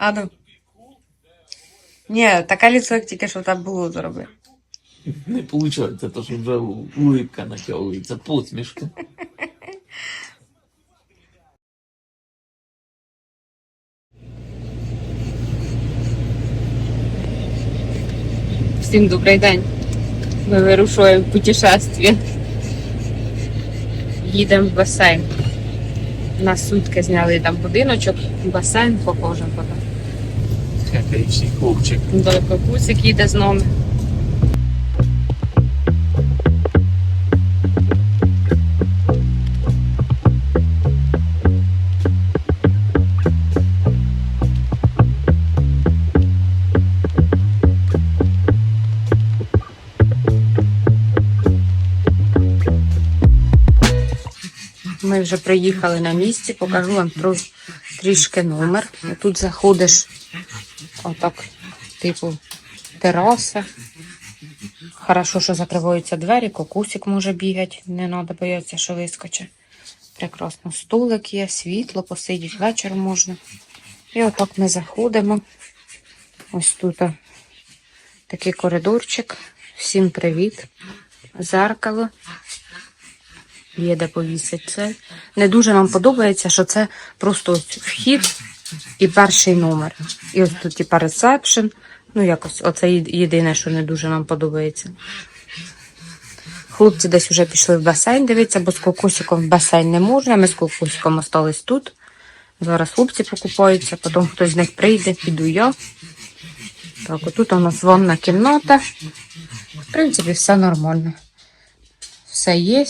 А ну. Ні, таке ліцо, як тільки що там було зроби. Не виходить, то що вже улыбка натягується, посмішка. Всім добрий день. Ми вирушуємо в путешествие. Їдемо в басейн. На сутки зняли там будиночок, басейн покажемо потім. Хепейший хлопчик. Далеко їде з нами. Ми вже приїхали на місці, покажу вам тро- трішки номер. Тут заходиш отак, типу, тераса. Хорошо, що закриваються двері, кокусик може бігати, не треба боятися, що вискоче. Прекрасно, столик є, світло, посидіти вечором можна. І отак ми заходимо. Ось тут такий коридорчик. Всім привіт. Зеркало. Є де повісити це. Не дуже нам подобається, що це просто ось вхід і перший номер. І ось тут типа ресепшн. Ну, якось, оце єдине, що не дуже нам подобається. Хлопці десь вже пішли в басейн дивитися, бо з кокосиком в басейн не можна. Ми з кокосиком остались тут. Зараз хлопці покупаються, потім хтось з них прийде, піду я. Так, отут у нас ванна кімната. В принципі, все нормально. Все є.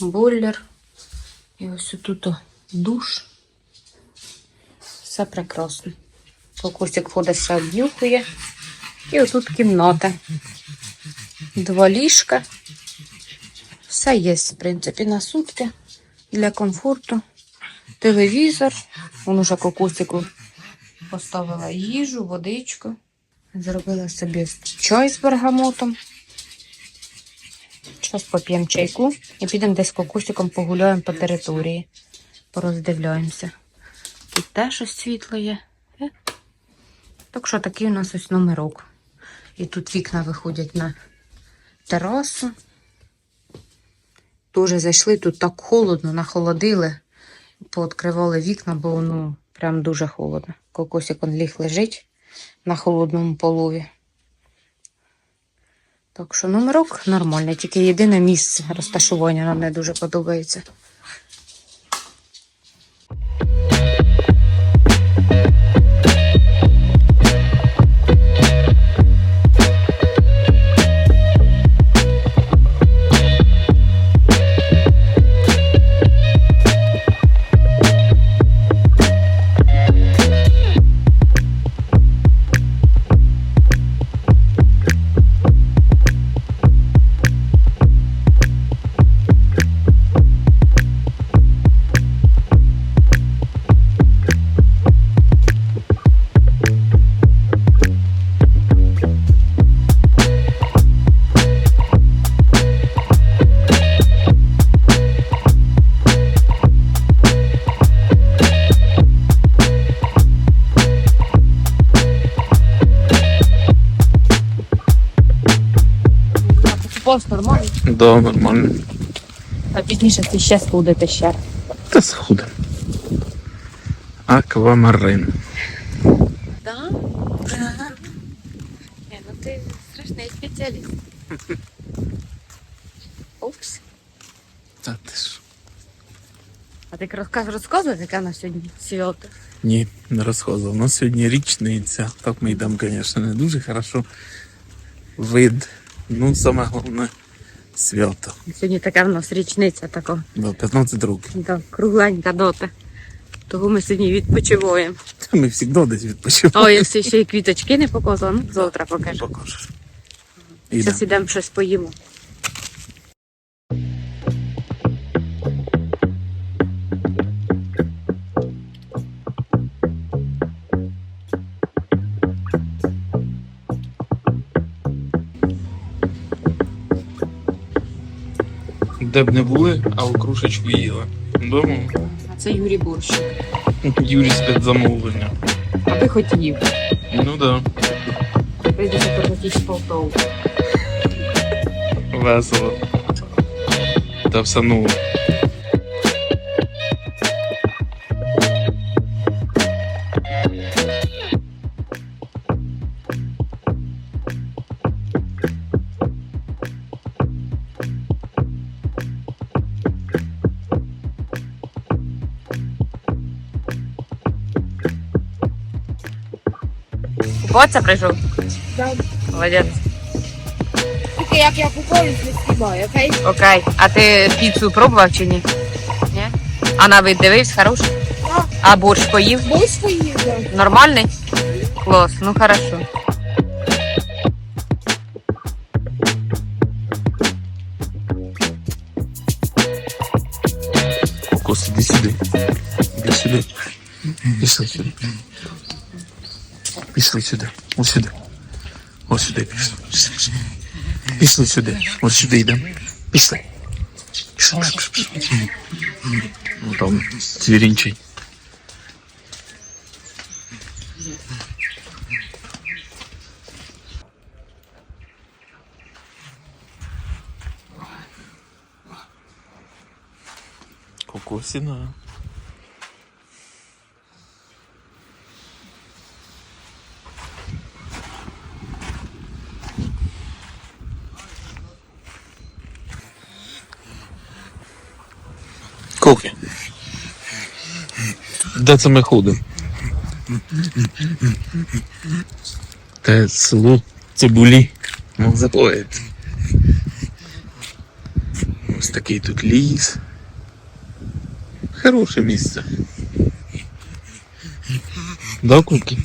Бойлер. І ось тут душ. Все прекрасно. Кокусик ходить, все обнюхує. І отут кімната. Два ліжка. Все є, в принципі, на сутки для комфорту. Телевізор. Вон уже кокусику поставила їжу, водичку. Зробила собі чай з бергамотом. Зараз поп'ємо чайку і підемо десь кокусиком погуляємо по території. Пороздивляємося. Тут теж ось світло є. Е? Так що такий у нас ось номерок. І тут вікна виходять на терасу. Дуже зайшли, тут так холодно, нахолодили, пооткривали вікна, бо ну прям дуже холодно. Кокосик он ліг лежить на холодному полові. Так що номерок нормальний, тільки єдине місце розташування нам не дуже подобається. Пост нормально. Да, нормально. А пізніше ти ще сходити ще. Та сходимо. Аквамарин. Да? Не, ну ти страшний спеціаліст. Упс. Та ти ж. А ти розказ розказуєш, яка на сьогодні свято? Ні, не розказував. У нас сьогодні річниця. Так ми йдемо, звісно, не дуже хорошо. Вид. Ну, саме головне свято. Сьогодні така в нас річниця така, Да, 15 років. да, кругленька дота. Того ми сьогодні відпочиваємо. Ми завжди десь відпочиваємо. О, якщо ще й квіточки не показала, ну завтра покажу. Покажеш. Зараз ідемо щось поїмо. Де б не були, а крушечку їли. Дома А це Юрій Борщик. Юрій спецзамовлення. А ти хотів. Ну да. Прийдеться прилетіти в Полтаву. Весело. Та все ну. Купатися прийшов? Так. Молодець. Тільки як я купаюсь, не окей? Окей. А ти піцу пробував чи ні? Ні? А на вид дивився, хороший? Так. А борщ поїв? Бо свої вже. Нормальний? Клас, ну хорошо. Кос, іди сюди. Іди сюди. Пішли сюди. Пішли сюди. Ось сюди. Ось сюди пішли. Пішли сюди. Ось сюди йдемо. Пішли. Пішли, пішли, пішли. Ну там звірінчий. Кокосина. Коки. Де це ми ходимо? Те село Цибулі. Мов заповідь. Ось такий тут ліс. Хороше місце. Да, Куки?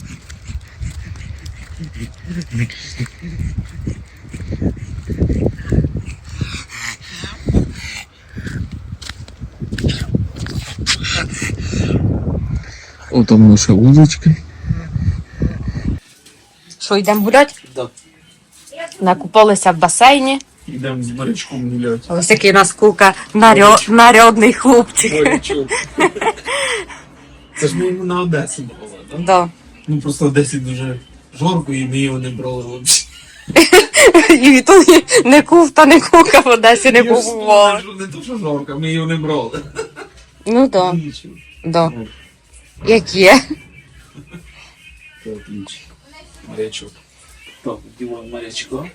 О, там наша вуличка. Що, йдемо гуляти? Да. Накупалися в басейні. Йдемо з морячком гуляти. Ось який у нас кука наря- нарядний хлопчик. Це ж ми йому на Одесі брали, так? Да. Ну просто Одесі дуже жорко і ми його не брали взагалі. І тут не куфта, не кука в Одесі не побувала. Не то, що жорко, ми його не брали. Ну да, Нічого. да. Як є. Це отлично. Морячок. Так, діло морячка.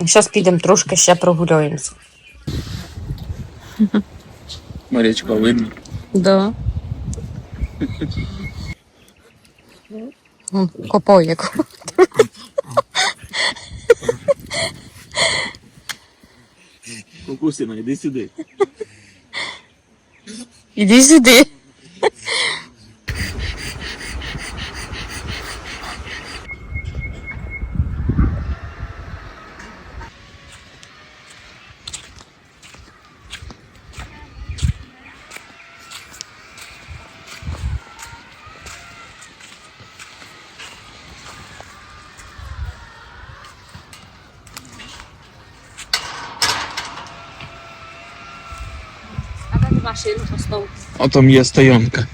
Зараз підемо трошки ще прогуляємося. Морячка видно. Да. Копай як. Кукусина, іди сюди. Іди сюди. А де машину поставив? А там є стоянка.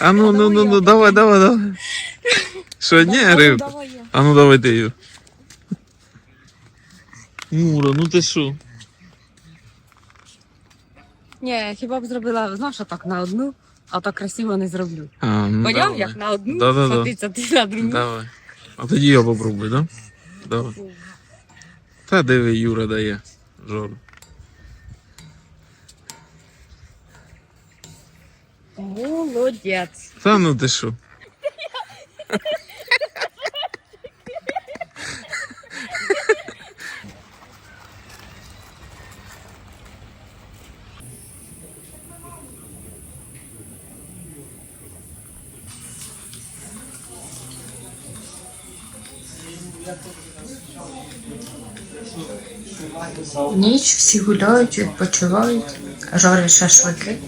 А ну, ну, ну, ну, давай, давай, давай. Що, ні, рибка? Давай я. А ну давай ти її. Мура, ну ти що? Ні, хіба б зробила, знаєш, так на одну, а так красиво не зроблю. А, ну, Поняв, давай. як на одну, Да-да-да. садиться ти на другу. Давай. А тоді я попробую, да? Давай. Та диви, Юра дає. Жору. Молодець. Та ну ти що? Ніч всі гуляють, відпочивають, жарять шашлики.